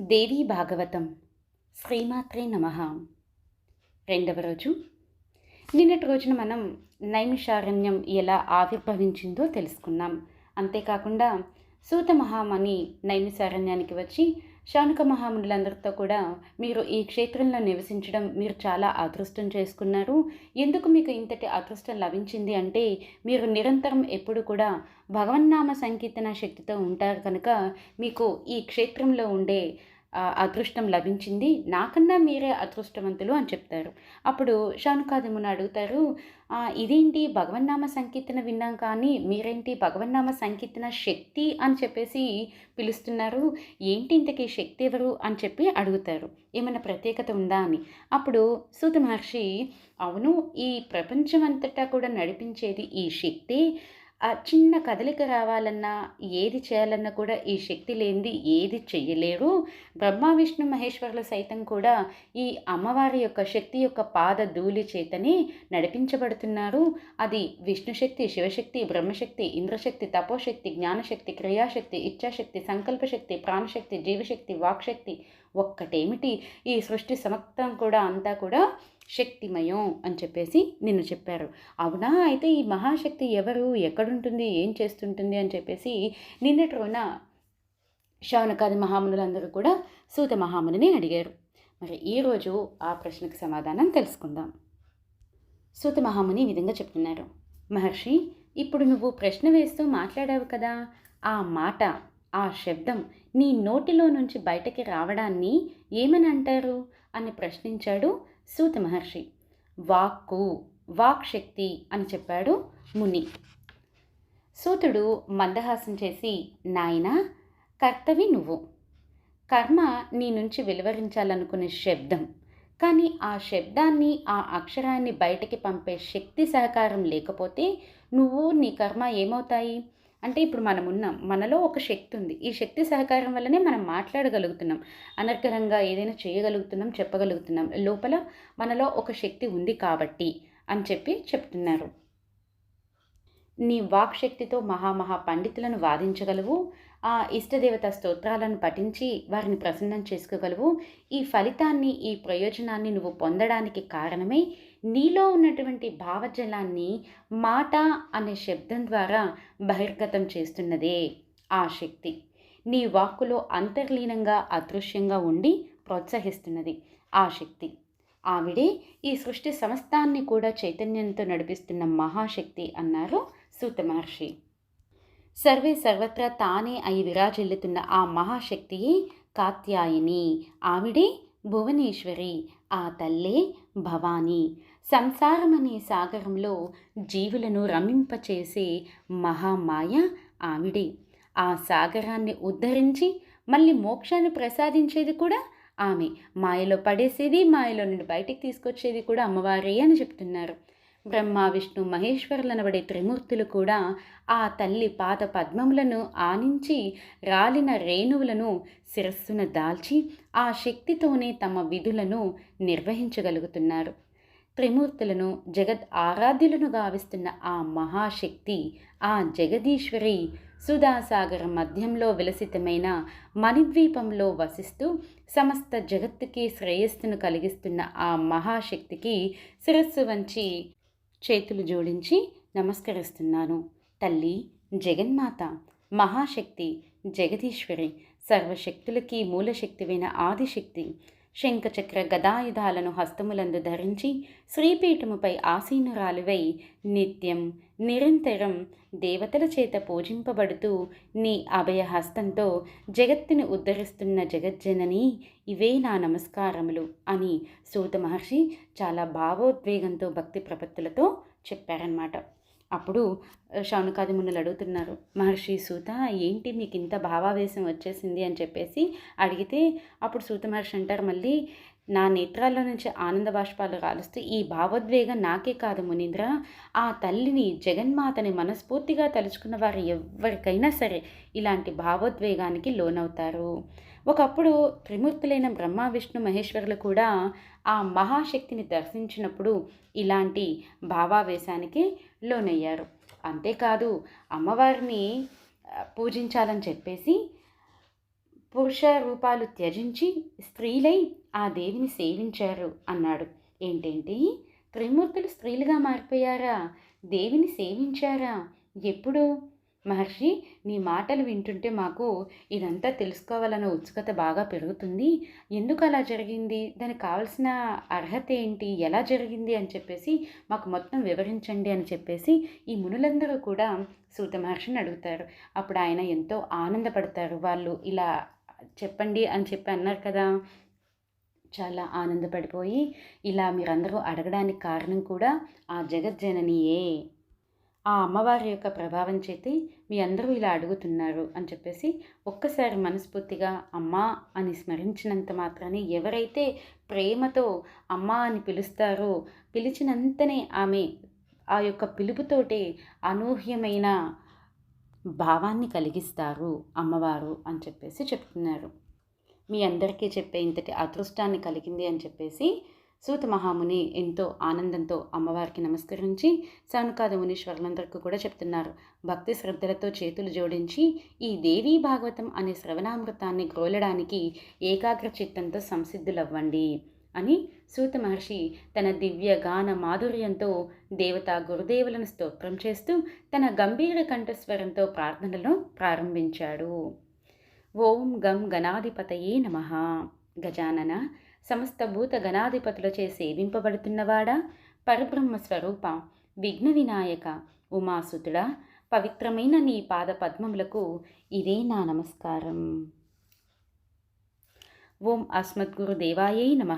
దేవీ భాగవతం. శ్రీమాత్రే నమ. రెండవ రోజు. నిన్నటి రోజున మనం నైమిషారణ్యం ఎలా ఆవిర్భవించిందో తెలుసుకున్నాం. అంతేకాకుండా సూత మహామణి నైమిషారణ్యానికి వచ్చి శానుక మహామునులందరితో కూడా మీరు ఈ క్షేత్రంలో నివసించడం మీరు చాలా అదృష్టం చేసుకున్నారు. ఎందుకు మీకు ఇంతటి అదృష్టం లభించింది అంటే మీరు నిరంతరం ఎప్పుడు కూడా భగవన్నామ సంకీర్తన శక్తితో ఉంటారు కనుక మీకు ఈ క్షేత్రంలో ఉండే అదృష్టం లభించింది. నాకన్నా మీరే అదృష్టవంతులు అని చెప్తారు. అప్పుడు షానుకాదిమును అడుగుతారు ఇదేంటి భగవన్నామ సంకీర్తన విన్నాం కానీ మీరేంటి భగవన్నామ సంకీర్తన శక్తి అని చెప్పేసి పిలుస్తున్నారు? ఏంటి ఇంతకీ శక్తి ఎవరు? అని చెప్పి అడుగుతారు. ఏమైనా ప్రత్యేకత ఉందా? అని. అప్పుడు సూత మహర్షి అవును ఈ ప్రపంచం అంతటా కూడా నడిపించేది ఈ శక్తి. ఆ చిన్న కదలిక రావాలన్నా ఏది చేయాలన్నా కూడా ఈ శక్తి లేనిది ఏది చెయ్యలేరు బ్రహ్మ విష్ణు మహేశ్వరులు సైతం కూడా ఈ అమ్మవారి యొక్క శక్తి యొక్క పాద ధూళి చేతనే నడిపించబడుతున్నారు. అది విష్ణుశక్తి శివశక్తి బ్రహ్మశక్తి ఇంద్రశక్తి తపోశక్తి జ్ఞానశక్తి క్రియాశక్తి ఇచ్ఛాశక్తి సంకల్పశక్తి ప్రాణశక్తి జీవశక్తి వాక్శక్తి ఒక్కటేమిటి? ఈ సృష్టి సమస్తం కూడా అంతా కూడా శక్తిమయం అని చెప్పేసి నిన్ను చెప్పారు. అవునా? అయితే ఈ మహాశక్తి ఎవరు? ఎక్కడుంటుంది? ఏం చేస్తుంటుంది? అని చెప్పేసి నిన్నటి రోజున శౌనకాది మహామునులందరూ కూడా సూత మహామునిని అడిగారు. మరి ఈరోజు ఆ ప్రశ్నకు సమాధానం తెలుసుకుందాం. సూత మహాముని ఈ విధంగా చెప్తున్నారు. మహర్షి ఇప్పుడు నువ్వు ప్రశ్న వేస్తూ మాట్లాడావు కదా. ఆ మాట ఆ శబ్దం నీ నోటిలో నుంచి బయటకి రావడాన్ని ఏమని అంటారు? అని ప్రశ్నించాడు సూత మహర్షి. వాక్కు వాక్ శక్తి అని చెప్పాడు ముని. సూతుడు మందహాసం చేసి నాయనా కర్తవి నువ్వు. కర్మ నీ నుంచి వెలువరించాలనుకునే శబ్దం. కానీ ఆ శబ్దాన్ని ఆ అక్షరాన్ని బయటికి పంపే శక్తి సహకారం లేకపోతే నువ్వు నీ కర్మ ఏమవుతాయి? అంటే ఇప్పుడు మనం ఉన్నాం మనలో ఒక శక్తి ఉంది ఈ శక్తి సహకారం వల్లనే మనం మాట్లాడగలుగుతున్నాం. అనర్గళంగా ఏదైనా చేయగలుగుతున్నాం చెప్పగలుగుతున్నాం. లోపల మనలో ఒక శక్తి ఉంది కాబట్టి అని చెప్పి చెప్తున్నారు. నీ వాక్ శక్తితో మహామహా పండితులను వాదించగలవు. ఆ ఇష్టదేవత స్తోత్రాలను పఠించి వారిని ప్రసన్నం చేసుకోగలవు. ఈ ఫలితాన్ని ఈ ప్రయోజనాన్ని నువ్వు పొందడానికి కారణమే నీలో ఉన్నటువంటి భావజలాన్ని మాట అనే శబ్దం ద్వారా బహిర్గతం చేస్తున్నదే ఆ శక్తి. నీ వాక్కులో అంతర్లీనంగా అదృశ్యంగా ఉండి ప్రోత్సహిస్తున్నది ఆ శక్తి. ఆవిడే ఈ సృష్టి సమస్తాన్ని కూడా చైతన్యంతో నడిపిస్తున్న మహాశక్తి అన్నారు సూత మహర్షి. సర్వే సర్వత్రా తానే అయి విరాజిల్లుతున్న ఆ మహాశక్తియే కాత్యాయని ఆవిడే భువనేశ్వరి ఆ తల్లే భవానీ. సంసారమనే సాగరంలో జీవులను రమింపచేసే మహామాయ ఆవిడే. ఆ సాగరాన్ని ఉద్ధరించి మళ్ళీ మోక్షాన్ని ప్రసాదించేది కూడా ఆమె. మాయలో పడేసేది మాయలో నుండి బయటికి తీసుకొచ్చేది కూడా అమ్మవారే అని చెప్తున్నారు. బ్రహ్మ విష్ణు మహేశ్వరులనబడే త్రిమూర్తులు కూడా ఆ తల్లి పాద పద్మములను ఆనించి రాలిన రేణువులను శిరస్సున దాల్చి ఆ శక్తితోనే తమ విధులను నిర్వహించగలుగుతున్నారు. త్రిమూర్తులను జగద్ ఆరాధ్యులను గావిస్తున్న ఆ మహాశక్తి ఆ జగదీశ్వరి సుధాసాగర మధ్యంలో విలసితమైన మణిద్వీపంలో వసిస్తూ సమస్త జగత్తుకి శ్రేయస్సును కలిగిస్తున్న ఆ మహాశక్తికి శిరస్సు వంచి చేతులు జోడించి నమస్కరిస్తున్నాను. తల్లి జగన్మాత మహాశక్తి జగదీశ్వరి సర్వశక్తులకి మూలశక్తివైన ఆదిశక్తి శంఖచక్ర గదాయుధాలను హస్తములందు ధరించి శ్రీపీఠముపై ఆసీనురాలువై నిత్యం నిరంతరం దేవతల చేత పూజింపబడుతూ నీ అభయ హస్తంతో జగత్తుని ఉద్ధరిస్తున్న జగజ్జనని ఇవే నా నమస్కారములు అని సూత మహర్షి చాలా భావోద్వేగంతో భక్తి ప్రపత్తులతో చెప్పారన్నమాట. అప్పుడు శౌనకాది మునులు అడుగుతున్నారు మహర్షి సూత ఏంటి మీకు ఇంత భావావేశం వచ్చేసింది? అని చెప్పేసి అడిగితే అప్పుడు సూత మహర్షి అంటారు మళ్ళీ నా నేత్రాల్లో నుంచి ఆనంద బాష్పాలు రాలుస్తూ ఈ భావోద్వేగం నాకే కాదు మునీంద్ర. ఆ తల్లిని జగన్మాతని మనస్ఫూర్తిగా తలుచుకున్న వారు ఎవరికైనా సరే ఇలాంటి భావోద్వేగానికి లోనవుతారు. ఒకప్పుడు త్రిమూర్తులైన బ్రహ్మ విష్ణు మహేశ్వరులు కూడా ఆ మహాశక్తిని దర్శించినప్పుడు ఇలాంటి భావావేశానికి లోనయ్యారు. అంతేకాదు అమ్మవారిని పూజించాలని చెప్పేసి పురుష రూపాలు త్యజించి స్త్రీలై ఆ దేవిని సేవించారు అన్నాడు. ఏంటేంటి? త్రిమూర్తులు స్త్రీలుగా మారిపోయారా? దేవిని సేవించారా? ఎప్పుడు? మహర్షి నీ మాటలు వింటుంటే మాకు ఇదంతా తెలుసుకోవాలన్న ఉత్సుకత బాగా పెరుగుతుంది. ఎందుకు అలా జరిగింది? దానికి కావాల్సిన అర్హత ఏంటి? ఎలా జరిగింది? అని చెప్పేసి మాకు మొత్తం వివరించండి అని చెప్పేసి ఈ మునులందరూ కూడా సూత మహర్షిని అడుగుతారు. అప్పుడు ఆయన ఎంతో ఆనందపడతారు. వాళ్ళు ఇలా చెప్పండి అని చెప్పి అన్నారు కదా. చాలా ఆనందపడిపోయి ఇలా మీరందరూ అడగడానికి కారణం కూడా ఆ జగజ్జననియే. ఆ అమ్మవారి యొక్క ప్రభావం చేతి మీ అందరూ ఇలా అడుగుతున్నారు అని చెప్పేసి ఒక్కసారి మనస్ఫూర్తిగా అమ్మా అని స్మరించినంత మాత్రాన్ని ఎవరైతే ప్రేమతో అమ్మ అని పిలుస్తారో పిలిచినంతనే ఆమె ఆ యొక్క పిలుపుతోటే అనూహ్యమైన భావాన్ని కలిగిస్తారు అమ్మవారు అని చెప్పేసి చెప్తున్నారు. మీ అందరికీ చెప్పే ఇంతటి అదృష్టాన్ని కలిగింది అని చెప్పేసి సూత మహాముని ఎంతో ఆనందంతో అమ్మవారికి నమస్కరించి సానుకాద మునీశ్వరులందరికీ కూడా చెప్తున్నారు. భక్తి శ్రద్ధలతో చేతులు జోడించి ఈ దేవీ భాగవతం అనే శ్రవణామృతాన్ని గ్రోలడానికి ఏకాగ్ర చిత్తంతో సంసిద్ధులవ్వండి అని సూత మహర్షి తన దివ్య గాన మాధుర్యంతో దేవత గురుదేవులను స్తోత్రం చేస్తూ తన గంభీర కంఠస్వరంతో ప్రార్థనలను ప్రారంభించాడు. ఓం గం గణాధిపతయే నమ. గజానన సమస్త భూత గణాధిపతులచే సేవింపబడుతున్నవాడా పరబ్రహ్మ స్వరూప విఘ్న వినాయక ఉమాసుతుడా పవిత్రమైన నీ పాద పద్మములకు ఇదే నా నమస్కారం. ఓం అస్మద్గురు దేవాయై నమ.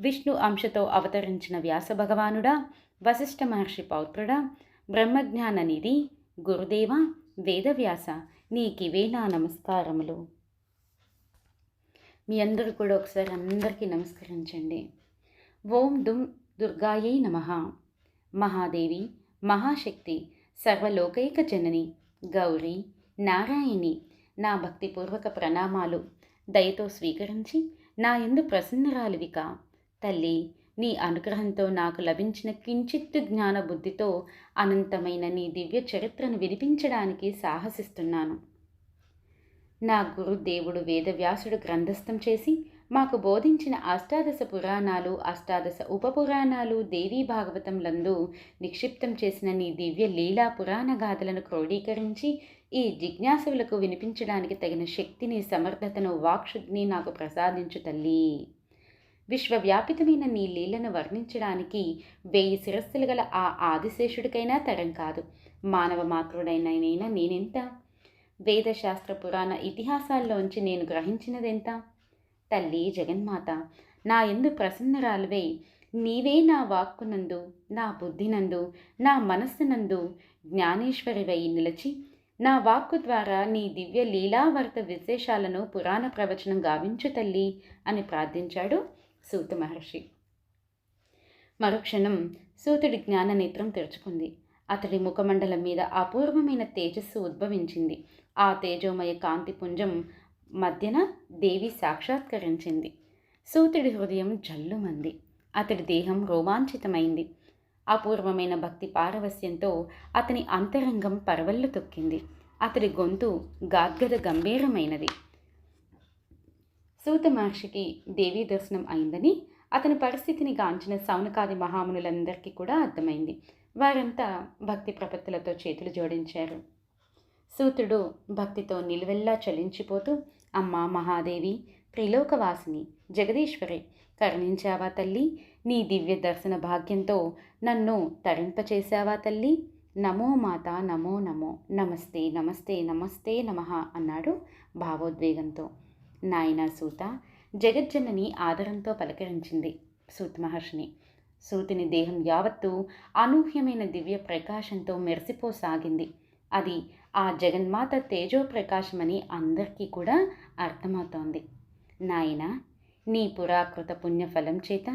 విష్ణు అంశతో అవతరించిన వ్యాస భగవానుడా వశిష్ఠ మహర్షి పౌత్రుడా బ్రహ్మజ్ఞాన నిధి గురుదేవ వేదవ్యాస నీకివే నా నమస్కారములు. మీ అందరూ కూడా ఒకసారి అందరికీ నమస్కరించండి. ఓం దుమ్ దుర్గాయై నమ. మహాదేవి మహాశక్తి సర్వలోకైక జనని గౌరీ నారాయణి నా భక్తిపూర్వక ప్రణామాలు. దయతో స్వీకరించి నా ఎందు ప్రసన్నరాలివిక. తల్లి నీ అనుగ్రహంతో నాకు లభించిన కించిత్తు జ్ఞాన బుద్ధితో అనంతమైన నీ దివ్య చరిత్రను వినిపించడానికి సాహసిస్తున్నాను. నా గురుదేవుడు వేదవ్యాసుడు గ్రంథస్థం చేసి మాకు బోధించిన అష్టాదశ పురాణాలు అష్టాదశ ఉపపురాణాలు దేవీ భాగవతంలందు నిక్షిప్తం చేసిన నీ దివ్య లీలా పురాణ గాథలను క్రోడీకరించి ఈ జిజ్ఞాసులకు వినిపించడానికి తగిన శక్తిని సమర్థతను వాక్షుద్ని నాకు ప్రసాదించు తల్లి. విశ్వవ్యాపితమైన నీ లీలను వర్ణించడానికి వెయ్యి శిరస్సులు గల ఆ ఆదిశేషుడికైనా తరం కాదు. మానవ మాతృడైన నేనెంత? వేదశాస్త్ర పురాణ ఇతిహాసాల్లోంచి నేను గ్రహించినదెంత? తల్లి జగన్మాత నా ఎందు ప్రసన్నరాలువై నీవే నా వాక్కునందు నా బుద్ధినందు నా మనస్సునందు జ్ఞానేశ్వరివై నిలిచి నా వాక్కు ద్వారా నీ దివ్య లీలావర్త విశేషాలను పురాణ ప్రవచనం గావించు తల్లి అని ప్రార్థించాడు సూత మహర్షి మరుక్షణం సూతుడి జ్ఞాన నేత్రం తెరుచుకుంది. అతడి ముఖమండలం మీద అపూర్వమైన తేజస్సు ఉద్భవించింది. ఆ తేజోమయ కాంతి పుంజం మధ్యన దేవి సాక్షాత్కరించింది. సూతుడి హృదయం జల్లుమంది. అతడి దేహం రోమాంచితమైంది. అపూర్వమైన భక్తి పారవస్యంతో అతని అంతరంగం పరవళ్ళు తొక్కింది. అతడి గొంతు గాద్గద గంభీరమైనది. సూత మహర్షికి దేవీ దర్శనం అయిందని అతని పరిస్థితిని గాంచిన సౌనకాది మహామునులందరికీ కూడా అర్థమైంది. వారంతా భక్తి ప్రపత్తులతో చేతులు జోడించారు. సూతుడు భక్తితో నిలువెల్లా చలించిపోతూ అమ్మా మహాదేవి త్రిలోకవాసిని జగదీశ్వరి కరుణించావా తల్లి? నీ దివ్య దర్శన భాగ్యంతో నన్ను తరింపచేశావా తల్లి? నమో మాత నమో నమో నమస్తే నమస్తే నమస్తే నమ అన్నాడు భావోద్వేగంతో. నాయన సూత జగజ్జనని ఆదరంతో పలకరించింది సూత్ మహర్షిని. సూతిని దేహం యావత్తు అనూహ్యమైన దివ్య ప్రకాశంతో మెరిసిపోసాగింది. అది ఆ జగన్మాత తేజో ప్రకాశమని అందరికీ కూడా అర్థమవుతోంది. నాయన నీ పురాకృత పుణ్యఫలం చేత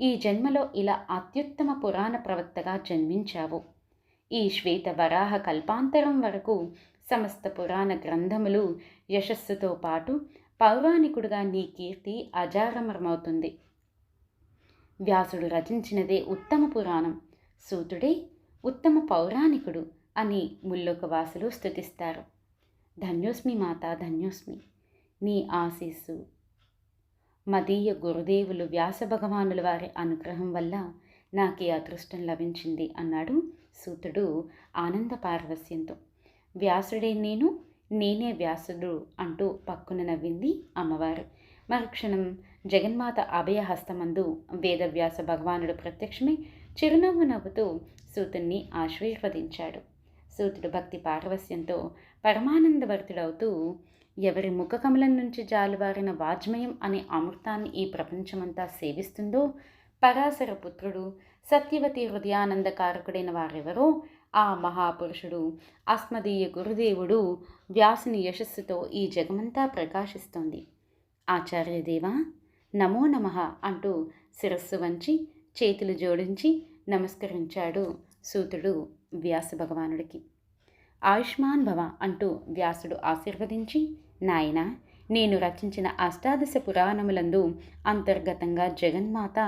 ఈ జన్మలో ఇలా అత్యుత్తమ పురాణ ప్రవక్తగా జన్మించావు. ఈ శ్వేత వరాహ కల్పాంతరం వరకు సమస్త పురాణ గ్రంథములు యశస్సుతో పాటు పౌరాణికుడుగా నీ కీర్తి అజారమరమవుతుంది. వ్యాసుడు రచించినదే ఉత్తమ పురాణం. సూతుడే ఉత్తమ పౌరాణికుడు అని ముల్లోకవాసులు స్థుతిస్తారు ధన్యోస్మి మాత ధన్యోస్మి. నీ ఆశీస్సు. మదీయ గురుదేవులు వ్యాస భగవానుల వారి అనుగ్రహం వల్ల నాకు ఈ అదృష్టం లభించింది అన్నాడు సూతుడు ఆనంద పార్వస్యంతో. వ్యాసుడే నేను నేనే వ్యాసుడు అంటూ పక్కున నవ్వింది అమ్మవారు. మరుక్షణం జగన్మాత అభయహస్తమందు వేదవ్యాస భగవానుడు ప్రత్యక్షమై చిరునవ్వు నవ్వుతూ సూతుణ్ణి ఆశీర్వదించాడు. సూతుడు భక్తి పారవస్యంతో పరమానందవర్తుడవుతూ ఎవరి ముఖకమలం నుంచి జాలువారిన వాజ్మయం అనే అమృతాన్ని ఈ ప్రపంచమంతా సేవిస్తుందో పరాశర పుత్రుడు సత్యవతి హృదయానందకారకుడైన వారెవరో ఆ మహాపురుషుడు అస్మదీయ గురుదేవుడు వ్యాసుని యశస్సుతో ఈ జగమంతా ప్రకాశిస్తోంది. ఆచార్యదేవా నమో నమ అంటూ శిరస్సు వంచి చేతులు జోడించి నమస్కరించాడు సూతుడు వ్యాస భగవానుడికి ఆయుష్మాన్ భవ అంటూ వ్యాసుడు ఆశీర్వదించి నాయన నేను రచించిన అష్టాదశ పురాణములందు అంతర్గతంగా జగన్మాత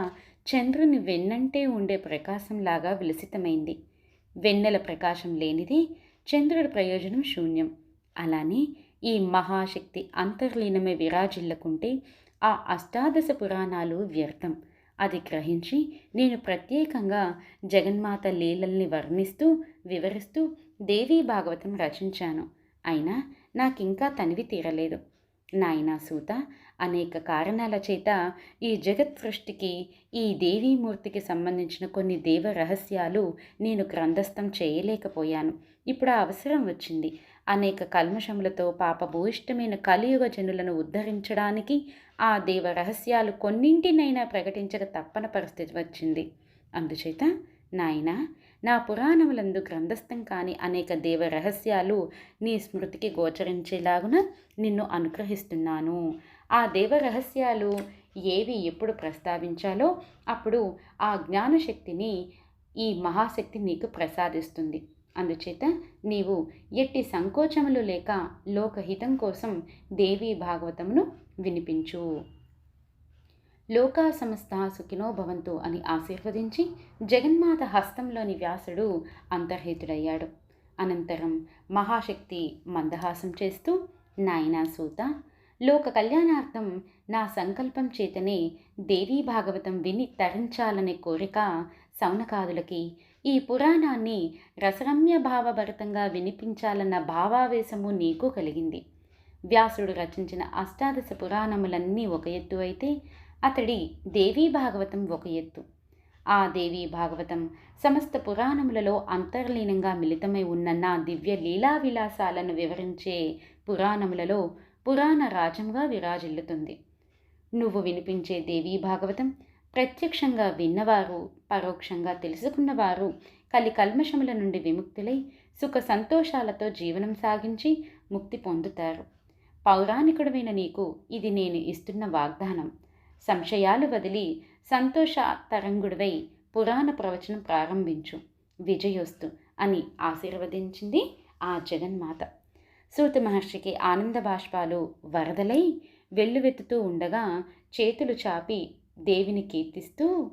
చంద్రుని వెన్నంటే ఉండే ప్రకాశంలాగా విలసితమైంది. వెన్నెల ప్రకాశం లేనిదే చంద్రుడి ప్రయోజనం శూన్యం. అలానే ఈ మహాశక్తి అంతర్లీనమే విరాజిల్లకుంటే ఆ అష్టాదశ పురాణాలు వ్యర్థం. అది గ్రహించి నేను ప్రత్యేకంగా జగన్మాత లీలల్ని వర్ణిస్తూ వివరిస్తూ దేవీ భాగవతం రచించాను. అయినా నాకింకా తనివి తీరలేదు. నాయనా సూత అనేక కారణాల చేత ఈ జగత్ సృష్టికి ఈ దేవీమూర్తికి సంబంధించిన కొన్ని దేవ రహస్యాలు నేను గ్రంథస్థం చేయలేకపోయాను. ఇప్పుడు ఆ అవసరం వచ్చింది. అనేక కల్మషములతో పాపభూయిష్టమైన కలియుగ జనులను ఉద్ధరించడానికి ఆ దేవ రహస్యాలు కొన్నింటినైనా ప్రకటించక తప్పన పరిస్థితి వచ్చింది. అందుచేత నాయన నా పురాణములందు గ్రంథస్థం కాని అనేక దేవ రహస్యాలు నీ స్మృతికి గోచరించేలాగున నిన్ను అనుగ్రహిస్తున్నాను. ఆ దేవ రహస్యాలు ఏవి ఎప్పుడు ప్రస్తావించాలో అప్పుడు ఆ జ్ఞానశక్తిని ఈ మహాశక్తి నీకు ప్రసాదిస్తుంది. అందుచేత నీవు ఎట్టి సంకోచములు లేక లోకహితం కోసం దేవీ భాగవతమును వినిపించు. లోకా సమస్త సుఖినో భవంతు అని ఆశీర్వదించి జగన్మాత హస్తంలోని వ్యాసుడు అంతర్హితుడయ్యాడు. అనంతరం మహాశక్తి మందహాసం చేస్తూ నాయనా సూత లోక కళ్యాణార్థం నా సంకల్పం చేతనే దేవీ భాగవతం విని తరించాలనే కోరిక సౌనకాదులకి ఈ పురాణాన్ని రసరమ్య భావభరితంగా వినిపించాలన్న భావావేశము నీకు కలిగింది. వ్యాసుడు రచించిన అష్టాదశ పురాణములన్నీ ఒక ఎత్తు అయితే అతడి దేవీ భాగవతం ఒక ఎత్తు. ఆ దేవీ భాగవతం సమస్త పురాణములలో అంతర్లీనంగా మిళితమై ఉన్న నా దివ్య లీలా విలాసాలను వివరించే పురాణములలో పురాణ రాజంగా విరాజిల్లుతుంది. నువ్వు వినిపించే దేవీ భాగవతం ప్రత్యక్షంగా విన్నవారు పరోక్షంగా తెలుసుకున్నవారు కలి కల్మషముల నుండి విముక్తులై సుఖ సంతోషాలతో జీవనం సాగించి ముక్తి పొందుతారు. పౌరాణికుడమైన నీకు ఇది నేను ఇస్తున్న వాగ్దానం. సంశయాలు వదిలి సంతోష తరంగుడివై పురాణ ప్రవచనం ప్రారంభించు. విజయోస్తు అని ఆశీర్వదించింది ఆ జగన్మాత. సూత మహర్షికి ఆనంద బాష్పాలు వరదలై వెల్లువెత్తుతూ ఉండగా చేతులు చాపి దేవిని కీర్తిస్తూ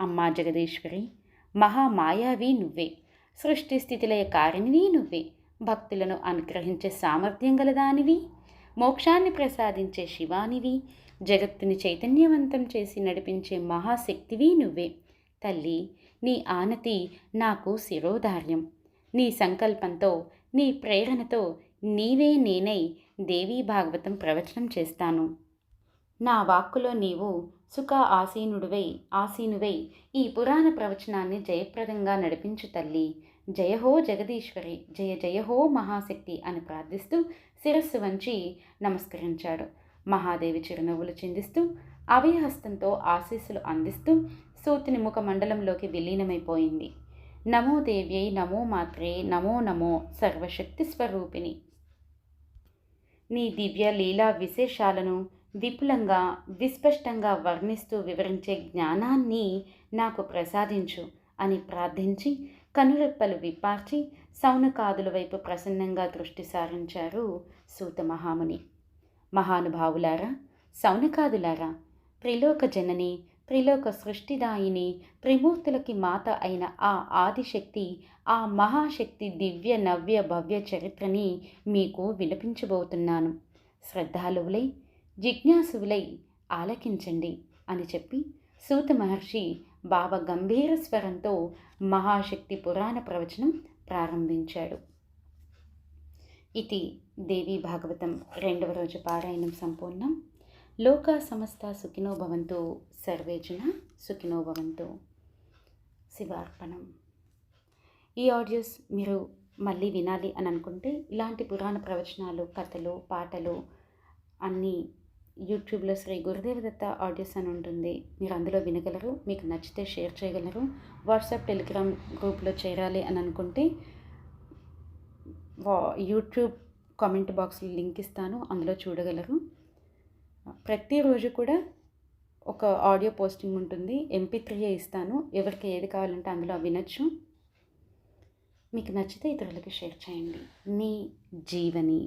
అమ్మా జగదీశ్వరి మహామాయావి నువ్వే. సృష్టి స్థితిలయ కారిణివి నువ్వే. భక్తులను అనుగ్రహించే సామర్థ్యం గలదానివి మోక్షాన్ని ప్రసాదించే శివానివి. జగత్తుని చైతన్యవంతం చేసి నడిపించే మహాశక్తివి నువ్వే. తల్లి నీ ఆనతి నాకు శిరోధార్యం. నీ సంకల్పంతో నీ ప్రేరణతో నీవే నేనై దేవీ భాగవతం ప్రవచనం చేస్తాను. నా వాక్కులో నీవు సుఖ ఆసీనుడివై ఆసీనువై ఈ పురాణ ప్రవచనాన్ని జయప్రదంగా నడిపించు తల్లి. జయహో జగదీశ్వరి జయ జయహో మహాశక్తి అని ప్రార్థిస్తూ శిరస్సు వంచి నమస్కరించాడు. మహాదేవి చిరునవ్వులు చిందిస్తూ అభయహస్తంతో ఆశీస్సులు అందిస్తూ సూతిని ముఖ మండలంలోకి విలీనమైపోయింది. నమో దేవ్యై నమో మాత్రే నమో నమో సర్వశక్తి స్వరూపిణి. నీ దివ్య లీలా విశేషాలను విపులంగా విస్పష్టంగా వర్ణిస్తూ వివరించే జ్ఞానాన్ని నాకు ప్రసాదించు అని ప్రార్థించి కనురెప్పలు విప్పార్చి సౌనకాదుల వైపు ప్రసన్నంగా దృష్టి సారించారు సూత మహాముని. మహానుభావులారా సౌనకాదులారా త్రిలోక జనని త్రిలోక సృష్టిదాయిని త్రిమూర్తులకి మాత అయిన ఆ ఆదిశక్తి ఆ మహాశక్తి దివ్య నవ్య భవ్య చరిత్రని మీకు వినిపించబోతున్నాను. శ్రద్ధాలువులై జిజ్ఞాసువులై ఆలకించండి అని చెప్పి సూత మహర్షి బాబా గంభీర స్వరంతో మహాశక్తి పురాణ ప్రవచనం ప్రారంభించాడు. ఇది దేవి భాగవతం రెండవ రోజు పారాయణం సంపూర్ణం. లోక సమస్త సుఖినో భవంతు సర్వే సుఖినో భవంతు శివార్పణం. ఈ ఆడియోస్ మీరు మళ్ళీ వినాలి అని అనుకుంటే ఇలాంటి పురాణ ప్రవచనాలు కథలు పాటలు అన్నీ యూట్యూబ్లో శ్రీ గురుదేవదత్త ఆడియోస్ అని ఉంటుంది. మీరు అందులో వినగలరు మీకు నచ్చితే షేర్ చేయగలరు. వాట్సాప్ టెలిగ్రామ్ గ్రూప్లో చేరాలి అని అనుకుంటే వా యూట్యూబ్ కామెంట్ బాక్స్లో లింక్ ఇస్తాను అందులో చూడగలరు. ప్రతిరోజు కూడా ఒక ఆడియో పోస్టింగ్ ఉంటుంది. ఎంపీ త్రీయే ఇస్తాను. ఎవరికి ఏది కావాలంటే అందులో వినొచ్చు. మీకు నచ్చితే ఇతరులకి షేర్ చేయండి. మీ జీవని.